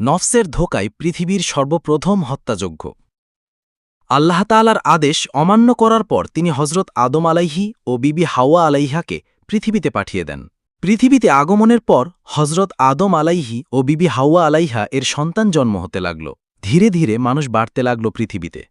নফসের ধোকায় পৃথিবীর সর্বপ্রথম হত্যাযোগ্য। আল্লাহ তালার আদেশ অমান্য করার পর তিনি হজরত আদম আলাইহি ও বিবি হাওয়া আলাইহাকে পৃথিবীতে পাঠিয়ে দেন। পৃথিবীতে আগমনের পর হজরত আদম আলাইহি ও বিবি হাওয়া আলাইহা এর সন্তান জন্ম হতে লাগল। ধীরে ধীরে মানুষ বাড়তে লাগল পৃথিবীতে।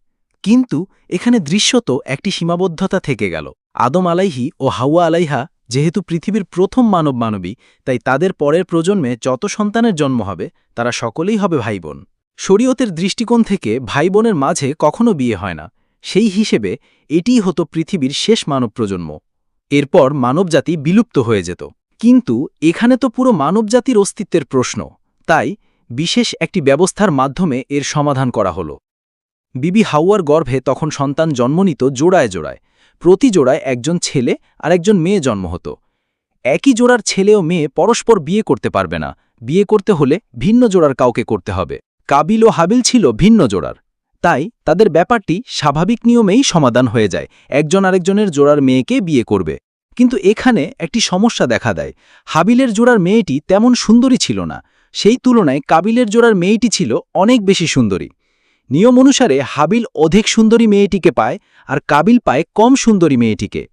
কিন্তু এখানে দৃশ্যত একটি সীমাবদ্ধতা থেকে গেল। আদম আলাইহি ও হাওয়া আলাইহা যেহেতু পৃথিবীর প্রথম মানব মানবী তাই তাদের পরের প্রজন্মে যত সন্তানের জন্ম হবে, তারা সকলেই হবে ভাইবোন। শরীয়তের দৃষ্টিকোণ থেকে ভাইবোনের মাঝে কখনো বিয়ে হয় না। সেই হিসেবে এটিই হতো পৃথিবীর শেষ মানব প্রজন্ম এরপর মানবজাতি বিলুপ্ত হয়ে যেত। কিন্তু এখানে তো পুরো মানবজাতির অস্তিত্বের প্রশ্ন। তাই বিশেষ একটি ব্যবস্থার মাধ্যমে এর সমাধান করা হল। বিবি হাওয়ার গর্ভে তখন সন্তান জন্ম নিত জোড়ায় জোড়ায়। প্রতি জোড়ায় একজন ছেলে আর একজন মেয়ে জন্ম হতো। একই জোড়ার ছেলে ও মেয়ে পরস্পর বিয়ে করতে পারবে না। বিয়ে করতে হলে ভিন্ন জোড়ার কাউকে করতে হবে। কাবিল ও হাবিল ছিল ভিন্ন জোড়ার। তাই তাদের ব্যাপারটি স্বাভাবিক নিয়মেই সমাধান হয়ে যায়। একজন আরেকজনের জোড়ার মেয়েকে বিয়ে করবে। কিন্তু এখানে একটি সমস্যা দেখা দেয়। হাবিলের জোড়ার মেয়েটি তেমন সুন্দরী ছিল না। সেই তুলনায় কাবিলের জোড়ার মেয়েটি ছিল অনেক বেশি সুন্দরী। নিয়ম অনুসারে হাবিল অধিক সুন্দরী মেয়েটিকে পায় আর কাবিল পায় কম সুন্দরী মেয়েটিকে।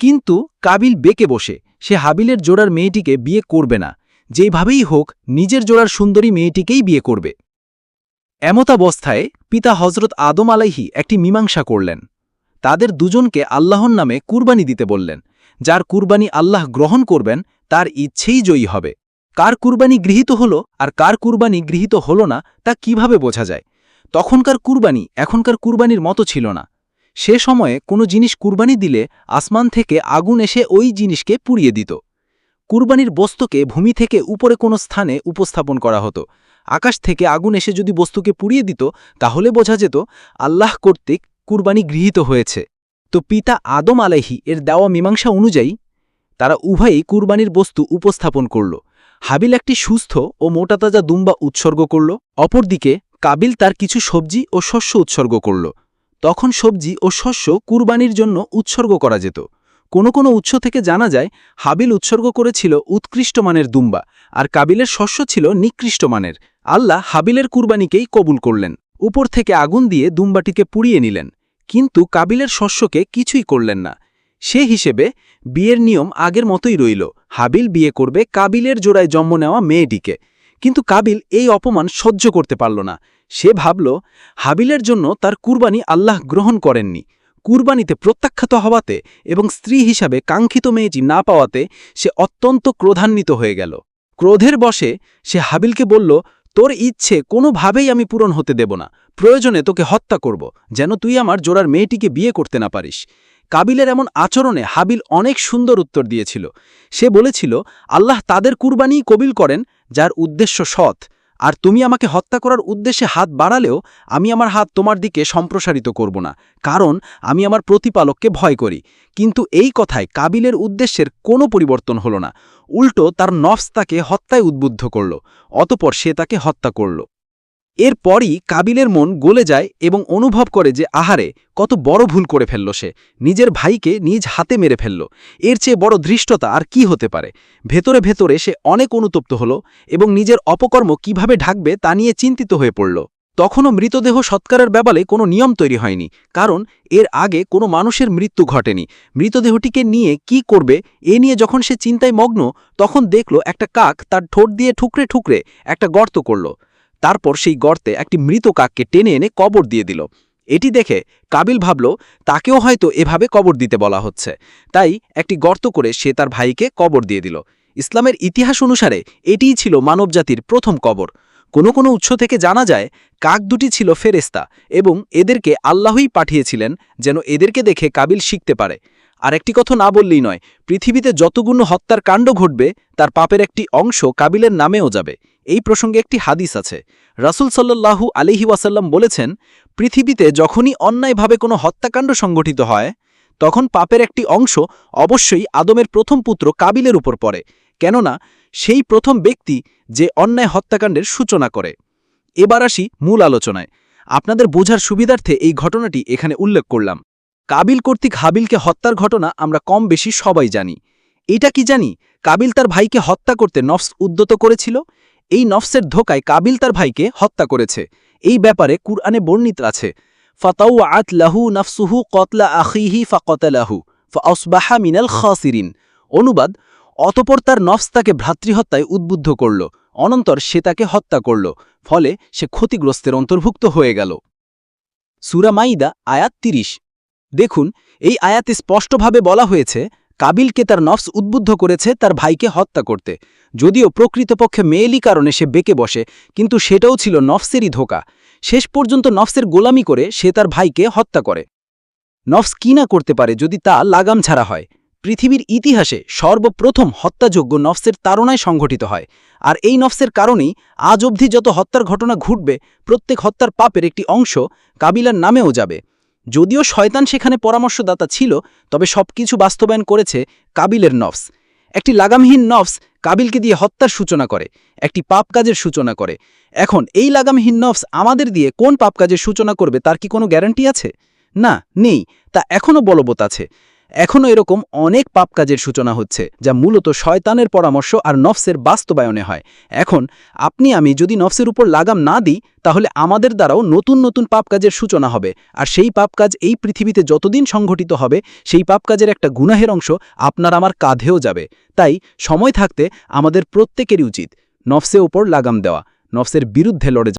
কিন্তু কাবিল বেঁকে বসে, সে হাবিলের জোড়ার মেয়েটিকে বিয়ে করবে না। যেইভাবেই হোক, নিজের জোড়ার সুন্দরী মেয়েটিকেই বিয়ে করবে। এমতাবস্থায় পিতা হজরত আদম আলাইহি একটি মীমাংসা করলেন। তাদের দুজনকে আল্লাহর নামে কুরবানি দিতে বললেন। যার কুরবানি আল্লাহ গ্রহণ করবেন, তার ইচ্ছেই জয়ী হবে। কার কুরবানি গৃহীত হল আর কার কুরবানি গৃহীত হল না, তা কীভাবে বোঝা যায়? তখনকার কুরবানি এখনকার কুরবানির মতো ছিল না। সে সময়ে কোনো জিনিস কুরবানি দিলে আসমান থেকে আগুন এসে ওই জিনিসকে পুড়িয়ে দিত। কুরবানির বস্তুকে ভূমি থেকে উপরে কোনো স্থানে উপস্থাপন করা হতো। আকাশ থেকে আগুন এসে যদি বস্তুকে পুড়িয়ে দিত, তাহলে বোঝা যেত আল্লাহ কর্তৃক কুরবানি গৃহীত হয়েছে। তো পিতা আদম আলাইহি এর দেওয়া মীমাংসা অনুযায়ী তারা উভয়ই কুরবানির বস্তু উপস্থাপন করল। হাবিল একটি সুস্থ ও মোটাতাজা দুম্বা উৎসর্গ করল। অপরদিকে কাবিল তার কিছু সবজি ও শস্য উৎসর্গ করল। তখন সবজি ও শস্য কুরবানির জন্য উৎসর্গ করা যেত। কোনো কোনো উৎস থেকে জানা যায়, হাবিল উৎসর্গ করেছিল উৎকৃষ্ট মানের দুম্বা আর কাবিলের শস্য ছিল নিকৃষ্ট মানের। আল্লাহ হাবিলের কুরবানিকেই কবুল করলেন। উপর থেকে আগুন দিয়ে দুম্বাটিকে পুড়িয়ে নিলেন। কিন্তু কাবিলের শস্যকে কিছুই করলেন না। সে হিসেবে বিয়ের নিয়ম আগের মতোই রইল। হাবিল বিয়ে করবে কাবিলের জোড়ায় জন্ম নেওয়া মেয়েটিকে। কিন্তু কাবিল এই অপমান সহ্য করতে পারল না। সে ভাবল, হাবিলের জন্য তার কুরবানি আল্লাহ গ্রহণ করেননি। কুরবানিতে প্রত্যাখ্যাত হওয়াতে এবং স্ত্রী হিসাবে কাঙ্ক্ষিত মেয়েটি না পাওয়াতে সে অত্যন্ত ক্রোধান্বিত হয়ে গেল। ক্রোধের বসে সে হাবিলকে বলল, তোর ইচ্ছে কোনোভাবেই আমি পূরণ হতে দেব না। প্রয়োজনে তোকে হত্যা করব, যেন তুই আমার জোড়ার মেয়েটিকে বিয়ে করতে না পারিস। কাবিলের এমন আচরণে হাবিল অনেক সুন্দর উত্তর দিয়েছিল। সে বলেছিল, আল্লাহ তাদের কুরবানিই কবিল করেন যার উদ্দেশ্য সৎ। আর তুমি আমাকে হত্যা করার উদ্দেশ্যে হাত বাড়ালেও আমি আমার হাত তোমার দিকে সম্প্রসারিত করব না, কারণ আমি আমার প্রতিপালককে ভয় করি। কিন্তু এই কথায় কাবিলের উদ্দেশ্যের কোনো পরিবর্তন হল না। উল্টো তার নফস তাকে হত্যায় উদ্বুদ্ধ করল, অতপর সে তাকে হত্যা করল। এরপরই কাবিলের মন গলে যায় এবং অনুভব করে যে আহারে, কত বড় ভুল করে ফেলল সে। নিজের ভাইকে নিজ হাতে মেরে ফেলল। এর চেয়ে বড় ধৃষ্টতা আর কি হতে পারে? ভেতরে ভেতরে সে অনেক অনুতপ্ত হল এবং নিজের অপকর্ম কীভাবে ঢাকবে তা নিয়ে চিন্তিত হয়ে পড়ল। তখনও মৃতদেহ সৎকারের ব্যাপারে কোনো নিয়ম তৈরি হয়নি, কারণ এর আগে কোনো মানুষের মৃত্যু ঘটেনি। মৃতদেহটিকে নিয়ে কি করবে, এ নিয়ে যখন সে চিন্তায় মগ্ন, তখন দেখল একটা কাক তার ঠোঁট দিয়ে ঠুকরে ঠুকরে একটা গর্ত করল। তারপর সেই গর্তে একটি মৃত কাককে টেনে এনে কবর দিয়ে দিল। এটি দেখে কাবিল ভাবল, তাকেও হয়তো এভাবে কবর দিতে বলা হচ্ছে। তাই একটি গর্ত করে সে তার ভাইকে কবর দিয়ে দিল। ইসলামের ইতিহাস অনুসারে এটিই ছিল মানবজাতির প্রথম কবর। কোনো কোনো উৎস থেকে জানা যায়, কাক দুটি ছিল ফেরেস্তা এবং এদেরকে আল্লাহই পাঠিয়েছিলেন যেন এদেরকে দেখে কাবিল শিখতে পারে। আর একটি কথা না বললেই নয়, পৃথিবীতে যতগুলো হত্যার কাণ্ড ঘটবে, তার পাপের একটি অংশ কাবিলের নামেও যাবে। এই প্রসঙ্গে একটি হাদিস আছে। রাসুল সাল্লাহু আলিহি ওয়াসাল্লাম বলেছেন, পৃথিবীতে যখনই অন্যায়ভাবে কোনো হত্যাকাণ্ড সংগঠিত হয়, তখন পাপের একটি অংশ অবশ্যই আদমের প্রথম পুত্র কাবিলের উপর পড়ে। কেননা, সেই প্রথম ব্যক্তি যে অন্যায় হত্যাকাণ্ডের সূচনা করে। এবার আসি মূল আলোচনায়। আপনাদের বোঝার সুবিধার্থে এই ঘটনাটি এখানে উল্লেখ করলাম। কাবিল কর্তৃক হাবিলকে হত্যার ঘটনা আমরা কম বেশি সবাই জানি। এটা কি জানি? কাবিল তার ভাইকে হত্যা করতে নফস উদ্যত করেছিল? এই নফসের ধোকায় কাবিল তার ভাইকে হত্যা করেছে। এই ব্যাপারে কুরআনে বর্ণিত আছে ফাতাউ আত লাহু নফসুহু কতলা আখিহি ফাকতালাহু ফাসবাহা মিনাল খাসিরিন। অনুবাদ, অতপর তার নফস তাকে ভ্রাতৃহত্যায় উদ্বুদ্ধ করল, অনন্তর সে তাকে হত্যা করল, ফলে সে ক্ষতিগ্রস্তের অন্তর্ভুক্ত হয়ে গেল। সুরা মাইদা আয়াত তিরিশ। দেখুন, এই আয়াতে স্পষ্টভাবে বলা হয়েছে, কাবিলকে তার নফস উদ্বুদ্ধ করেছে তার ভাইকে হত্যা করতে। যদিও প্রকৃতপক্ষে মেয়েলি কারণে সে বেঁকে বসে, কিন্তু সেটাও ছিল নফসেরই ধোকা। শেষ পর্যন্ত নফসের গোলামি করে সে তার ভাইকে হত্যা করে। নফস কি না করতে পারে যদি তা লাগাম ছাড়া হয়? পৃথিবীর ইতিহাসে সর্বপ্রথম হত্যাযোগ্য নফসের তাড়নায় সংঘটিত হয়। আর এই নফসের কারণেই আজ অবধি যত হত্যার ঘটনা ঘটবে, প্রত্যেক হত্যার পাপের একটি অংশ কাবিলার নামেও যাবে। যদিও শয়তান সেখানে পরামর্শদাতা ছিল, তবে সবকিছু বাস্তবায়ন করেছে কাবিলের নফস। একটি লাগামহীন নফস কাবিলকে দিয়ে হত্যার সূচনা করে, একটি পাপ কাজের সূচনা করে। এখন এই লাগামহীন নফস আমাদের দিয়ে কোন পাপ কাজের সূচনা করবে তার কি কোনো গ্যারান্টি আছে? না, নেই, তা এখনও বলবৎ আছে। এখনও এরকম অনেক পাপ কাজের সূচনা হচ্ছে, যা মূলত শয়তানের পরামর্শ আর নফসের বাস্তবায়নে হয়। এখন, আপনি আমি যদি নফসের উপর লাগাম না দিই, তাহলে আমাদের দ্বারাও নতুন নতুন পাপ কাজের সূচনা হবে। আর সেই পাপ কাজ এই পৃথিবীতে যতদিন সংঘটিত হবে, সেই পাপ কাজের একটা গুনাহের অংশ আপনার আমার কাঁধেও যাবে। তাই, সময় থাকতে আমাদের প্রত্যেকেরই উচিত নফসের উপর লাগাম দেওয়া, নফসের বিরুদ্ধে লড়ে।